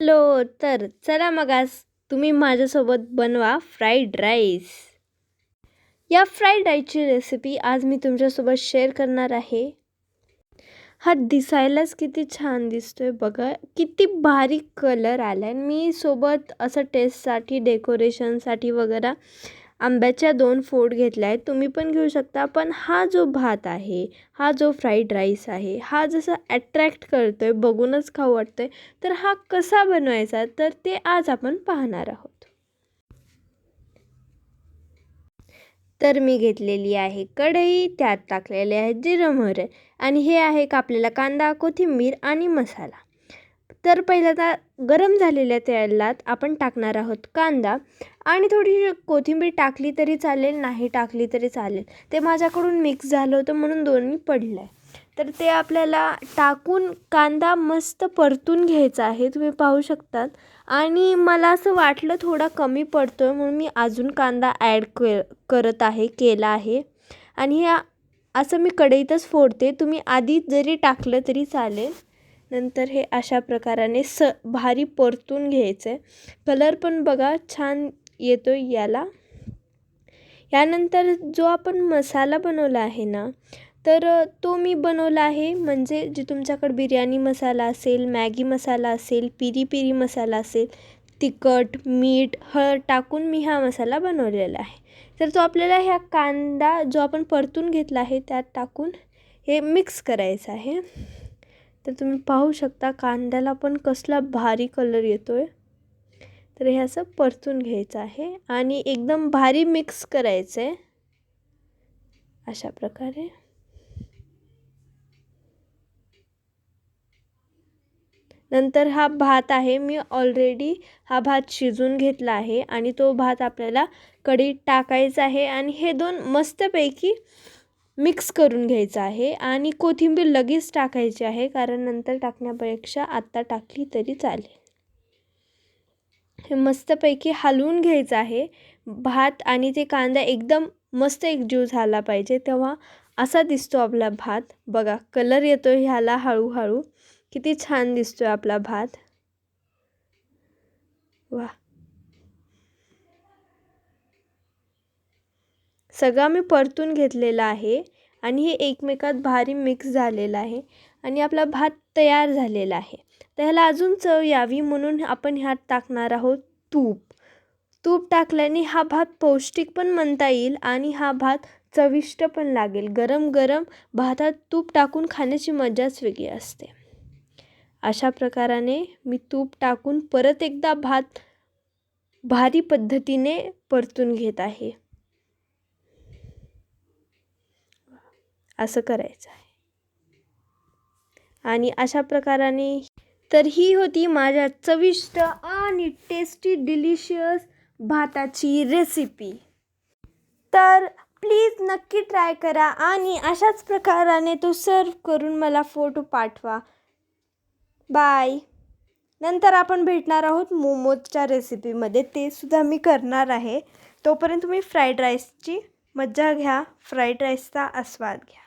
Hello तर चला मग आज तुम्ही माझ्यासोबत बनवा फ्राईड राईस. या फ्राईड राईसची रेसिपी आज मी तुमच्यासोबत शेअर करणार आहे. हा दिसायलाच किती छान दिसतोय बघा. किती भारी कलर आला आहे मी सोबत असं टेस्टसाठी डेकोरेशनसाठी वगैरे आंब्याच्या दोन फोड घेतल्या आहेत तुम्ही पण घेऊ शकता. पण हा जो भात आहे हा जो फ्राईड राईस आहे हा जसं ॲट्रॅक्ट करतो आहे बघूनच खाऊ वाटतं आहे तर हा कसा बनवायचा? तर ते आज आपण पाहणार आहोत. तर मी घेतलेली आहे कढई त्यात टाकलेले आहे जिरं मोहरे आणि हे आहे कापलेला कांदा कोथिंबीर आणि मसाला. तर पहिल्यांदा गरम झालेल्या तेलात आपण टाकणार आहोत कांदा. आणि थोडी कोथिंबीर टाकली तरी चालेल नाही टाकली तरी चालेल. ते माझ्याकडून मिक्स झालं होतं म्हणून दोन्ही पडलं आहे तर ते आपल्याला टाकून कांदा मस्त परतून घ्यायचा आहे तुम्ही पाहू शकतात. आणि मला असं वाटलं थोडा कमी पडतो आहे म्हणून मी अजून कांदा ॲड क करत आहे केला आहे. आणि हे असं मी कढईतच फोडते. तुम्ही आधी जरी टाकलं तरी चालेल. नंतर हे अशा प्रकाराने स भारी परतून घ्यायचं. आहे कलर पण बघा छान येतो याला. यानंतर जो आपण मसाला बनवला आहे ना तर तो मी बनवला आहे म्हणजे जे तुमच्याकडे बिर्याणी मसाला असेल मॅगी मसाला असेल पिरी पिरी मसाला असेल तिखट मीठ हळद टाकून मी हा मसाला बनवलेला आहे. तर तो आपल्याला ह्या कांदा जो आपण परतून घेतला आहे त्यात टाकून हे मिक्स करायचं आहे. तर तुम्ही पाहू शकता कांद्याला पण कसला भारी कलर येतो आहे तर हे असं परतून घ्यायचं आहे आणि एकदम भारी मिक्स करायचं आहे अशा प्रकारे. नंतर हा भात आहे मी ऑलरेडी हा भात शिजून घेतला आहे आणि तो भात आपल्याला कढीत टाकायचा आहे आणि हे दोन मस्तपैकी मिक्स करून घ्यायचं आहे आणि कोथिंबीर लगेच टाकायची आहे कारण नंतर टाकण्यापेक्षा आत्ता टाकली तरी चालेल. हे मस्तपैकी हलवून घ्यायचं आहे. भात आणि ते कांदा एकदम मस्त एकजीव झाला पाहिजे तेव्हा असा दिसतो आपला भात. बघा कलर येतो ह्याला हळूहळू. किती छान दिसतोय आपला भात. वा सगळा मी परतून घेतलेला आहे आणि हे एकमेकात भारी मिक्स झालेलं आहे आणि आपला भात तयार झालेला आहे. तर ह्याला अजून चव यावी म्हणून आपण ह्यात टाकणार आहोत तूप. तूप टाकल्याने हा भात पौष्टिक पण म्हणता येईल आणि हा भात चविष्ट पण लागेल. गरम गरम भातात तूप टाकून खाण्याची मजाच वेगळी असते. अशा प्रकाराने मी तूप टाकून परत एकदा भात भारी पद्धतीने परतून घेत आहे. असं करायचं आहे. आणि अशा प्रकाराने तर ही होती माझ्या चविष्ट आणि टेस्टी डिलिशियस भाताची रेसिपी तर प्लीज नक्की ट्राय करा आणि अशाच प्रकाराने तो सर्व करून मला फोटो पाठवा. बाय नंतर आपण भेटणार आहोत मोमोजच्या रेसिपीमध्ये ते सुद्धा मी करणार आहे. तोपर्यंत तुम्ही फ्राईड राईसची मज्जा घ्या. फ्राईड राईसचा आस्वाद घ्या.